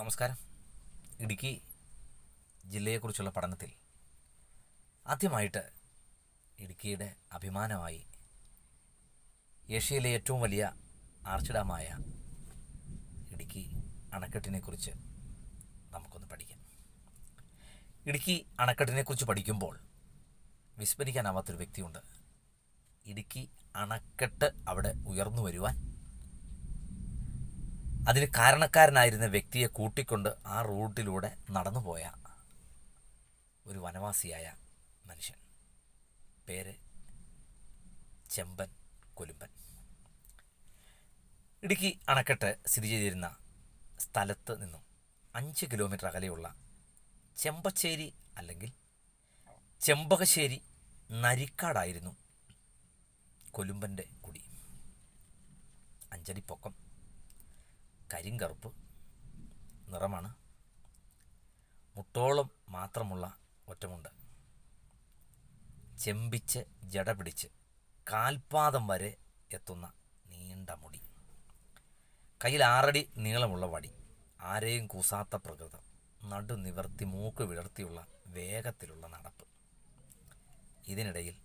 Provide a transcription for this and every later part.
നമസ്കാരം. ഇടുക്കി ജില്ലയെക്കുറിച്ചുള്ള പഠനത്തിൽ ആദ്യമായിട്ട് ഇടുക്കിയുടെ അഭിമാനമായി ഏഷ്യയിലെ ഏറ്റവും വലിയ ആർച്ച് ഡാമായ ഇടുക്കി അണക്കെട്ടിനെക്കുറിച്ച് നമുക്കൊന്ന് പഠിക്കാം. ഇടുക്കി അണക്കെട്ടിനെക്കുറിച്ച് പഠിക്കുമ്പോൾ വിസ്മരിക്കാനാവാത്തൊരു വ്യക്തിയുണ്ട്. ഇടുക്കി അണക്കെട്ട് അവിടെ ഉയർന്നു വരുവാൻ അതിന് കാരണക്കാരനായിരുന്ന വ്യക്തിയെ കൂട്ടിക്കൊണ്ട് ആ റൂട്ടിലൂടെ നടന്നുപോയ ഒരു വനവാസിയായ മനുഷ്യൻ. പേര് ചെമ്പൻ കൊലുമ്പൻ. ഇടുക്കി അണക്കെട്ട് സ്ഥിതി ചെയ്തിരുന്ന സ്ഥലത്ത് നിന്നും അഞ്ച് കിലോമീറ്റർ അകലെയുള്ള ചെമ്പച്ചേരി അല്ലെങ്കിൽ ചെമ്പകശ്ശേരി നരിക്കാടായിരുന്നു കൊലുമ്പന്റെ കുടി. അഞ്ചടി പൊക്കം കരിങ്കറുപ്പ് നിറമാണ്. മുട്ടോളം മാത്രമുള്ള ഒറ്റമുണ്ട്. ചെമ്പിച്ച് ജട പിടിച്ച് കാൽപാദം വരെ എത്തുന്ന നീണ്ട മുടി. കയ്യിൽ ആറടി നീളമുള്ള വടി ആരെയും കൂസാത്ത പ്രകൃതം നടു നിവർത്തി മൂക്ക് വിടർത്തിയുള്ള വേഗത്തിലുള്ള നടപ്പ്. ഇതിനിടയിൽ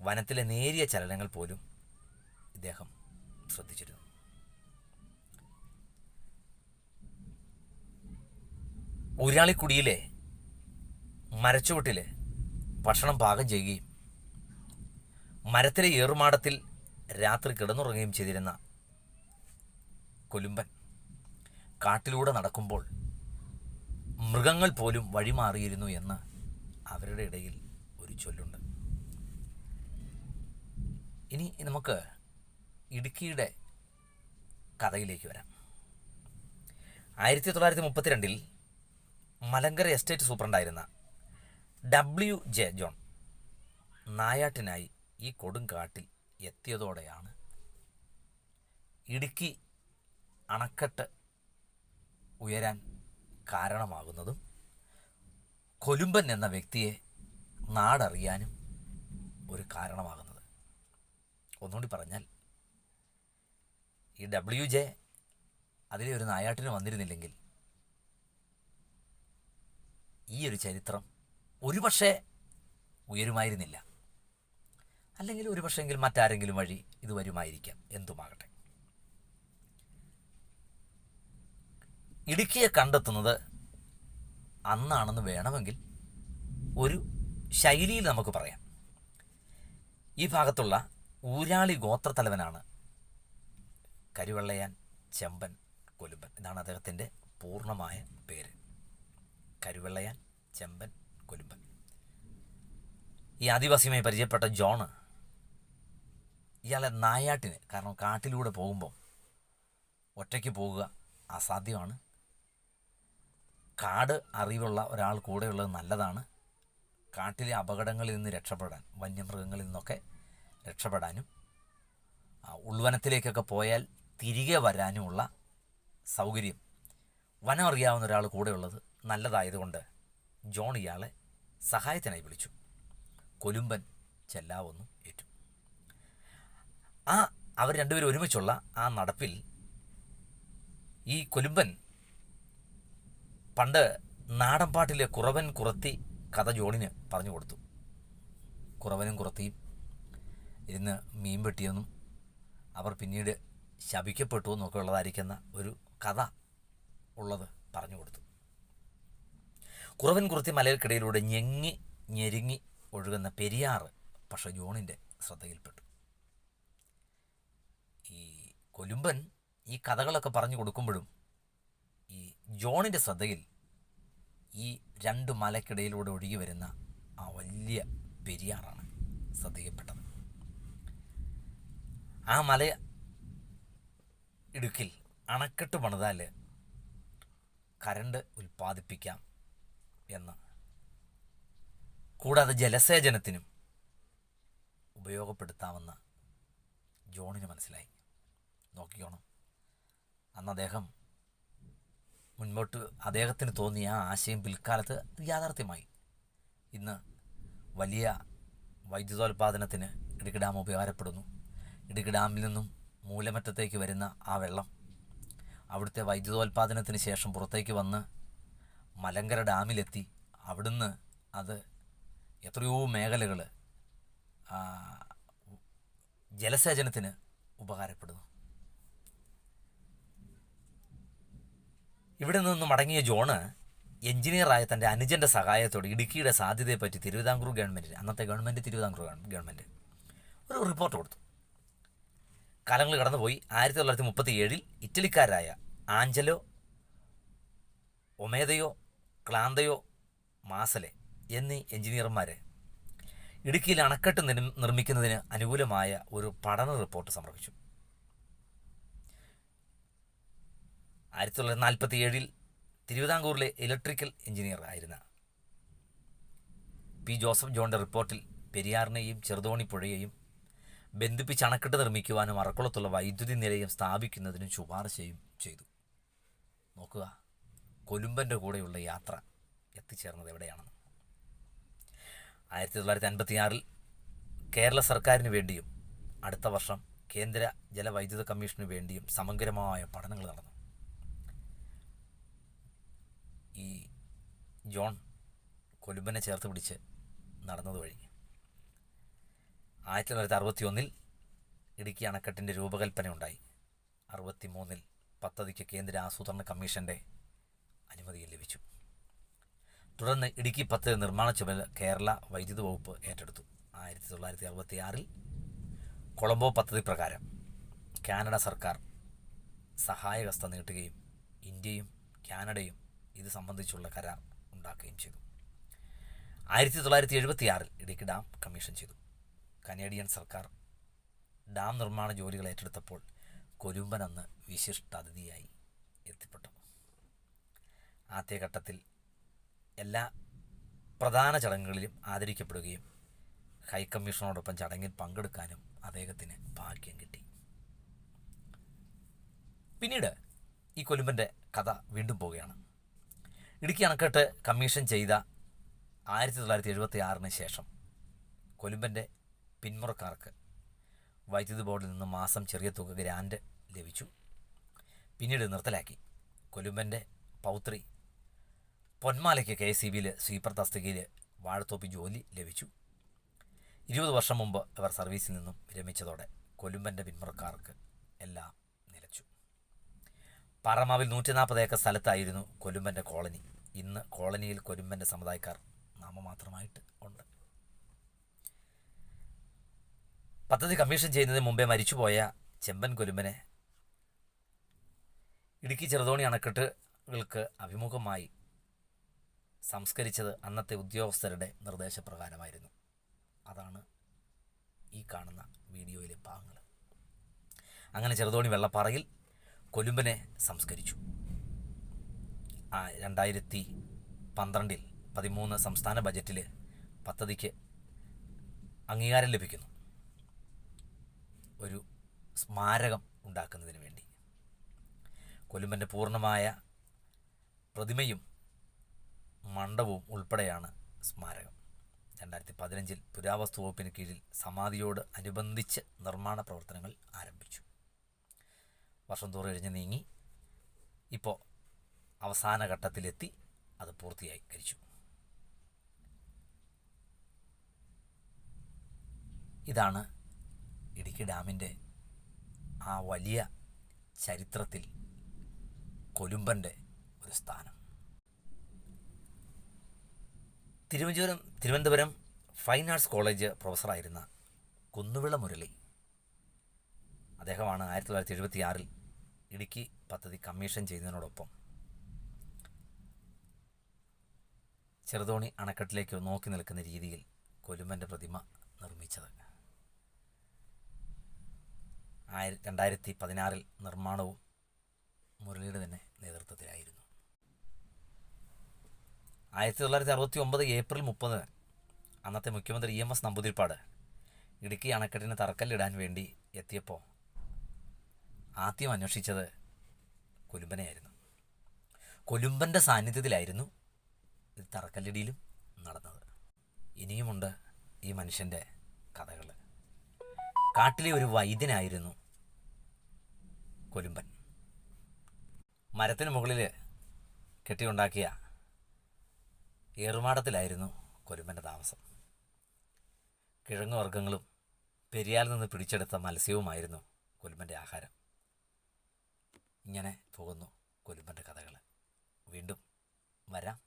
വനത്തിലെ നേരിയ ചലനങ്ങൾ പോലും ഇദ്ദേഹം ശ്രദ്ധിച്ചിരുന്നു. ഊരാളിക്കുടിയിലെ മരച്ചുവട്ടിൽ ഭക്ഷണം പാകം ചെയ്യുകയും മരത്തിലെ ഏറുമാടത്തിൽ രാത്രി കിടന്നുറങ്ങുകയും ചെയ്തിരുന്ന കൊലുമ്പൻ കാട്ടിലൂടെ നടക്കുമ്പോൾ മൃഗങ്ങൾ പോലും വഴിമാറിയിരുന്നു എന്ന് അവരുടെ ഇടയിൽ ഒരു ചൊല്ലുണ്ട്. ഇനി നമുക്ക് ഇടുക്കിയുടെ കഥയിലേക്ക് വരാം. ആയിരത്തി തൊള്ളായിരത്തി മുപ്പത്തിരണ്ടിൽ മലങ്കര എസ്റ്റേറ്റ് സൂപ്രണ്ടായിരുന്ന ഡബ്ല്യു ജെ ജോൺ നായാട്ടിനായി ഈ കൊടുങ്കാട്ടിൽ എത്തിയതോടെയാണ് ഇടുക്കി അണക്കെട്ട് ഉയരാൻ കാരണമാകുന്നതും കൊലുമ്പൻ എന്ന വ്യക്തിയെ നാടറിയാനും ഒരു കാരണമാകുന്നത്. ഒന്നുകൂടി പറഞ്ഞാൽ ഈ ഡബ്ല്യു ജെ അതിലെ ഒരു നായാട്ടിന് വന്നിരുന്നില്ലെങ്കിൽ ഈ ഒരു ചരിത്രം ഒരുപക്ഷെ ഉയരുമായിരുന്നില്ല. അല്ലെങ്കിൽ ഒരുപക്ഷെങ്കിൽ മറ്റാരെങ്കിലും വഴി ഇത് വരുമായിരിക്കാം എന്തുമാകട്ടെ. ഇടുക്കിയെ കണ്ടെത്തുന്നത് അന്നാണെന്ന് വേണമെങ്കിൽ ഒരു ശൈലിയിൽ നമുക്ക് പറയാം. ഈ ഭാഗത്തുള്ള ഊരാളി ഗോത്രത്തലവനാണ് കരുവെള്ളയാൻ ചെമ്പൻ കൊലുമ്പൻ ഇതാണ് അദ്ദേഹത്തിന്റെ പൂർണമായ പേര്. കരുവെള്ളയാൻ ചെമ്പൻ കൊലുമ്പൻ. ഈ ആദിവാസിയുമായി പരിചയപ്പെട്ട ജോണ് ഇയാളെ നായാട്ടിന് കാരണം കാട്ടിലൂടെ പോകുമ്പോൾ ഒറ്റയ്ക്ക് പോകുക അസാധ്യമാണ്. കാട് അറിവുള്ള ഒരാൾ കൂടെയുള്ളത് നല്ലതാണ്. കാട്ടിലെ അപകടങ്ങളിൽ നിന്ന് രക്ഷപ്പെടാൻ വന്യമൃഗങ്ങളിൽ നിന്നൊക്കെ രക്ഷപ്പെടാനും ഉൾവനത്തിലേക്കൊക്കെ പോയാൽ തിരികെ വരാനുമുള്ള സൗകര്യം വനം അറിയാവുന്ന ഒരാൾ കൂടെയുള്ളത് നല്ലതായതുകൊണ്ട് ജോൺ ഇയാളെ സഹായത്തിനായി വിളിച്ചു. കൊലുമ്പൻ ചെല്ലാവൊന്നു ഏറ്റു. ആ അവർ രണ്ടുപേരും ഒരുമിച്ചുള്ള ആ നടപ്പിൽ ഈ കൊലുമ്പൻ പണ്ട് നാടൻപാട്ടിലെ കുറവൻ കുറത്തി കഥ ജോണിന് പറഞ്ഞു കൊടുത്തു. കുറവനും കുറത്തിയും ഇരുന്ന് മീൻ വെട്ടിയെന്നും അവർ പിന്നീട് ശപിക്കപ്പെട്ടു എന്നൊക്കെ ഉള്ളതായിരിക്കുന്ന ഒരു കഥ ഉള്ളത് പറഞ്ഞു കൊടുത്തു. കുറവൻ കുറുത്തി മലകൾക്കിടയിലൂടെ ഞെങ്ങി ഞെരുങ്ങി ഒഴുകുന്ന പെരിയാറ് പക്ഷേ ജോണിന്റെ ശ്രദ്ധയിൽപ്പെട്ടു. ഈ കൊലുമ്പൻ ഈ കഥകളൊക്കെ പറഞ്ഞു കൊടുക്കുമ്പോഴും ഈ ജോണിന്റെ ശ്രദ്ധയിൽ ഈ രണ്ട് മലക്കിടയിലൂടെ ഒഴുകി വരുന്ന ആ വലിയ പെരിയാറാണ് ശ്രദ്ധയിൽപ്പെട്ടത്. ആ മല ഇടുക്കിൽ അണക്കെട്ട് പണിതാൽ കരണ്ട് ഉൽപ്പാദിപ്പിക്കാം എന്ന്. കൂടാതെ ജലസേചനത്തിനും ഉപയോഗപ്പെടുത്താമെന്ന് ജോണിന് മനസ്സിലായി. നോക്കിക്കോണം. അന്ന് അദ്ദേഹം മുൻപോട്ട് അദ്ദേഹത്തിന് തോന്നിയ ആ ആശയം പിൽക്കാലത്ത് യാഥാർത്ഥ്യമായി. ഇന്ന് വലിയ വൈദ്യുതോൽപാദനത്തിന് ഇടുക്കി ഡാം ഉപകാരപ്പെടുന്നു. ഇടുക്കി ഡാമിൽ നിന്നും മൂലമറ്റത്തേക്ക് വരുന്ന ആ വെള്ളം അവിടുത്തെ വൈദ്യുതോൽപാദനത്തിന് ശേഷം പുറത്തേക്ക് വന്ന് മലങ്കര ഡാമിലെത്തി. അവിടുന്ന് അത് എത്രയോ മേഖലകൾ ജലസേചനത്തിന് ഉപകാരപ്പെടുന്നു. ഇവിടെ നിന്ന് മടങ്ങിയ ജോണ് എഞ്ചിനീയറായ തന്റെ അനുജന്റെ സഹായത്തോടെ ഇടുക്കിയുടെ സാധ്യതയെപ്പറ്റി തിരുവിതാംകൂർ ഗവൺമെന്റ് അന്നത്തെ ഗവൺമെന്റ് തിരുവിതാംകൂർ ഗവൺമെന്റ് ഒരു റിപ്പോർട്ട് കൊടുത്തു. കാലങ്ങൾ കടന്നുപോയി ആയിരത്തി തൊള്ളായിരത്തി മുപ്പത്തി ഏഴിൽ ഇറ്റലിക്കാരായ ആഞ്ചലോ ഒമേദയോ ക്ലാന്തയോ മാസലെ എന്നീ എഞ്ചിനീയർമാരെ ഇടുക്കിയിൽ അണക്കെട്ട് നിർ- നിർമ്മിക്കുന്നതിന് അനുകൂലമായ ഒരു പഠന റിപ്പോർട്ട് സമർപ്പിച്ചു. ആയിരത്തി തൊള്ളായിരത്തി നാൽപ്പത്തി ഏഴിൽ തിരുവിതാംകൂറിലെ ഇലക്ട്രിക്കൽ എഞ്ചിനീയർ ആയിരുന്ന പി ജോസഫ് ജോണിന്റെ റിപ്പോർട്ടിൽ പെരിയാറിനെയും ചെറുതോണി പുഴയെയും ബന്ധിപ്പിച്ച് അണക്കെട്ട് നിർമ്മിക്കുവാനും അറക്കുളത്തുള്ള വൈദ്യുതി നിലയം സ്ഥാപിക്കുന്നതിനും ശുപാർശയും ചെയ്തു. നോക്കുക. കൊലുമ്പന്റെ കൂടെയുള്ള യാത്ര എത്തിച്ചേർന്നത് എവിടെയാണെന്ന്. ആയിരത്തി തൊള്ളായിരത്തി അൻപത്തിയാറിൽ കേരള സർക്കാരിന് വേണ്ടിയും അടുത്ത വർഷം കേന്ദ്ര ജലവൈദ്യുത കമ്മീഷന് വേണ്ടിയും സമഗ്രമായ പഠനങ്ങൾ നടന്നു. ഈ ജോൺ കൊലുമ്പനെ ചേർത്ത് പിടിച്ച് നടന്നത് വഴി ആയിരത്തി തൊള്ളായിരത്തി അറുപത്തി ഒന്നിൽ ഇടുക്കി അണക്കെട്ടിന്റെ രൂപകൽപ്പന ഉണ്ടായി അറുപത്തി മൂന്നിൽ പദ്ധതിക്ക് കേന്ദ്ര ആസൂത്രണ കമ്മീഷന്റെ അനുമതിയും ലഭിച്ചു. തുടർന്ന് ഇടുക്കി പത്ത് നിർമ്മാണ ചുമതല കേരള വൈദ്യുതി വകുപ്പ് ഏറ്റെടുത്തു. ആയിരത്തി തൊള്ളായിരത്തി അറുപത്തി ആറിൽ കൊളംബോ പദ്ധതി പ്രകാരം കാനഡ സർക്കാർ സഹായഹസ്ത നീട്ടുകയും ഇന്ത്യയും കാനഡയും ഇത് സംബന്ധിച്ചുള്ള കരാർ ഉണ്ടാക്കുകയും ചെയ്തു. ആയിരത്തി തൊള്ളായിരത്തി എഴുപത്തി ആറിൽ ഇടുക്കി ഡാം കമ്മീഷൻ ചെയ്തു. കനേഡിയൻ സർക്കാർ ഡാം നിർമ്മാണ ജോലികൾ ഏറ്റെടുത്തപ്പോൾ കൊലുമ്പൻ അന്ന് വിശിഷ്ട അതിഥിയായി എത്തിപ്പെട്ടു. ആദ്യഘട്ടത്തിൽ എല്ലാ പ്രധാന ചടങ്ങുകളിലും ആദരിക്കപ്പെടുകയും ഹൈക്കമ്മീഷനോടൊപ്പം ചടങ്ങിൽ പങ്കെടുക്കാനും അദ്ദേഹത്തിന് ഭാഗ്യം കിട്ടി. പിന്നീട് ഈ കൊലുമ്പന്റെ കഥ വീണ്ടും പോവുകയാണ്. ഇടുക്കി അണക്കെട്ട് കമ്മീഷൻ ചെയ്ത ആയിരത്തി തൊള്ളായിരത്തി എഴുപത്തി ആറിന് ശേഷം കൊലുമ്പന്റെ പിന്മുറക്കാർക്ക് വൈദ്യുതി ബോർഡിൽ നിന്ന് മാസം ചെറിയ തുക ഗ്രാൻഡ് ലഭിച്ചു. പിന്നീട് നിർത്തലാക്കി. കൊലുമ്പന്റെ പൗത്രി പൊന്മാലയ്ക്ക് കെ എസ് സി ബിയിൽ സ്വീപ്പർ തസ്തികയിൽ വാഴത്തോപ്പി ജോലി ലഭിച്ചു. ഇരുപത് വർഷം മുമ്പ് ഇവർ സർവീസിൽ നിന്നും വിരമിച്ചതോടെ കൊലുമ്പന്റെ പിന്മുറക്കാർക്ക് എല്ലാം നിലച്ചു. പാറമാവിൽ നൂറ്റി നാൽപ്പത് ഏക്കർ സ്ഥലത്തായിരുന്നു കൊലുമ്പന്റെ കോളനി. ഇന്ന് കോളനിയിൽ കൊലുമ്പന്റെ സമുദായക്കാർ നാമമാത്രമായിട്ട് ഉണ്ട്. പദ്ധതി കമ്മീഷൻ ചെയ്യുന്നതിന് മുമ്പേ മരിച്ചുപോയ ചെമ്പൻ കൊലുമ്പനെ ഇടുക്കി ചെറുതോണി അണക്കെട്ടുകൾക്ക് അഭിമുഖമായി സംസ്കരിച്ചത് അന്നത്തെ ഉദ്യോഗസ്ഥരുടെ നിർദ്ദേശപ്രകാരമായിരുന്നു. അതാണ് ഈ കാണുന്ന വീഡിയോയിലെ ഭാഗങ്ങൾ. അങ്ങനെ ചെറുതോണി വെള്ളപ്പാറയിൽ കൊലുമ്പനെ സംസ്കരിച്ചു. ആ രണ്ടായിരത്തി പന്ത്രണ്ടിൽ പതിമൂന്ന് സംസ്ഥാന ബജറ്റിൽ പദ്ധതിക്ക് അംഗീകാരം ലഭിക്കുന്നു. ഒരു സ്മാരകം ഉണ്ടാക്കുന്നതിന് വേണ്ടി. കൊലുമ്പന്റെ പൂർണമായ പ്രതിമയും മണ്ഡപവും ഉൾപ്പെടെയാണ് സ്മാരകം. രണ്ടായിരത്തി പതിനഞ്ചിൽ പുരാവസ്തു വകുപ്പിന് കീഴിൽ സമാധിയോട് അനുബന്ധിച്ച് നിർമ്മാണ പ്രവർത്തനങ്ങൾ ആരംഭിച്ചു. വർഷം തോറും കഴിഞ്ഞ് നീങ്ങി. ഇപ്പോൾ അവസാന ഘട്ടത്തിലെത്തി. അത് പൂർത്തിയായി കഴിച്ചു ഇതാണ് ഇടുക്കി ഡാമിന്റെ ആ വലിയ ചരിത്രത്തിൽ കൊലുമ്പന്റെ ഒരു സ്ഥാനം. Thiruvananthapuram Thiruvananthapuram fine arts college പ്രൊഫസറായിരുന്ന Kunnuvila Murali. അദ്ദേഹമാണ് ആയിരത്തി തൊള്ളായിരത്തി എഴുപത്തി ആറിൽ ഇടുക്കി പദ്ധതി കമ്മീഷൻ ചെയ്യുന്നതിനോടൊപ്പം ചെറുതോണി അണക്കെട്ടിലേക്ക് നോക്കി നിൽക്കുന്ന രീതിയിൽ കൊലുമ്പന്റെ പ്രതിമ നിർമ്മിച്ചത്. ആയിര രണ്ടായിരത്തി പതിനാറിൽ നിർമ്മാണവും മുരളിയുടെ തന്നെ നേതൃത്വത്തിലായിരുന്നു. ആയിരത്തി തൊള്ളായിരത്തി അറുപത്തി ഒമ്പത് ഏപ്രിൽ മുപ്പത് അന്നത്തെ മുഖ്യമന്ത്രി E M S Namboodiripad Idukki അണക്കെട്ടിന് തറക്കല്ലിടാൻ വേണ്ടി എത്തിയപ്പോൾ ആദ്യം അന്വേഷിച്ചത് കൊലുമ്പനെയായിരുന്നു. കൊലുമ്പന്റെ സാന്നിധ്യത്തിലായിരുന്നു ഇത് തറക്കല്ലിടിയിലും നടന്നത്. ഇനിയുമുണ്ട് ഈ മനുഷ്യന്റെ കഥകൾ കാട്ടിലെ ഒരു വൈദ്യനായിരുന്നു കൊലുമ്പൻ. മരത്തിന് മുകളിൽ കെട്ടിയുണ്ടാക്കിയ ഏറുമാടത്തിലായിരുന്നു കൊരുമ്പന്റെ താമസം. കിഴങ്ങുവർഗങ്ങളും പെരിയാൽ നിന്ന് പിടിച്ചെടുത്ത മത്സ്യവുമായിരുന്നു കൊലുമ്പന്റെ ആഹാരം. ഇങ്ങനെ പോകുന്നു കൊലുമ്പന്റെ കഥകൾ വീണ്ടും വരാം.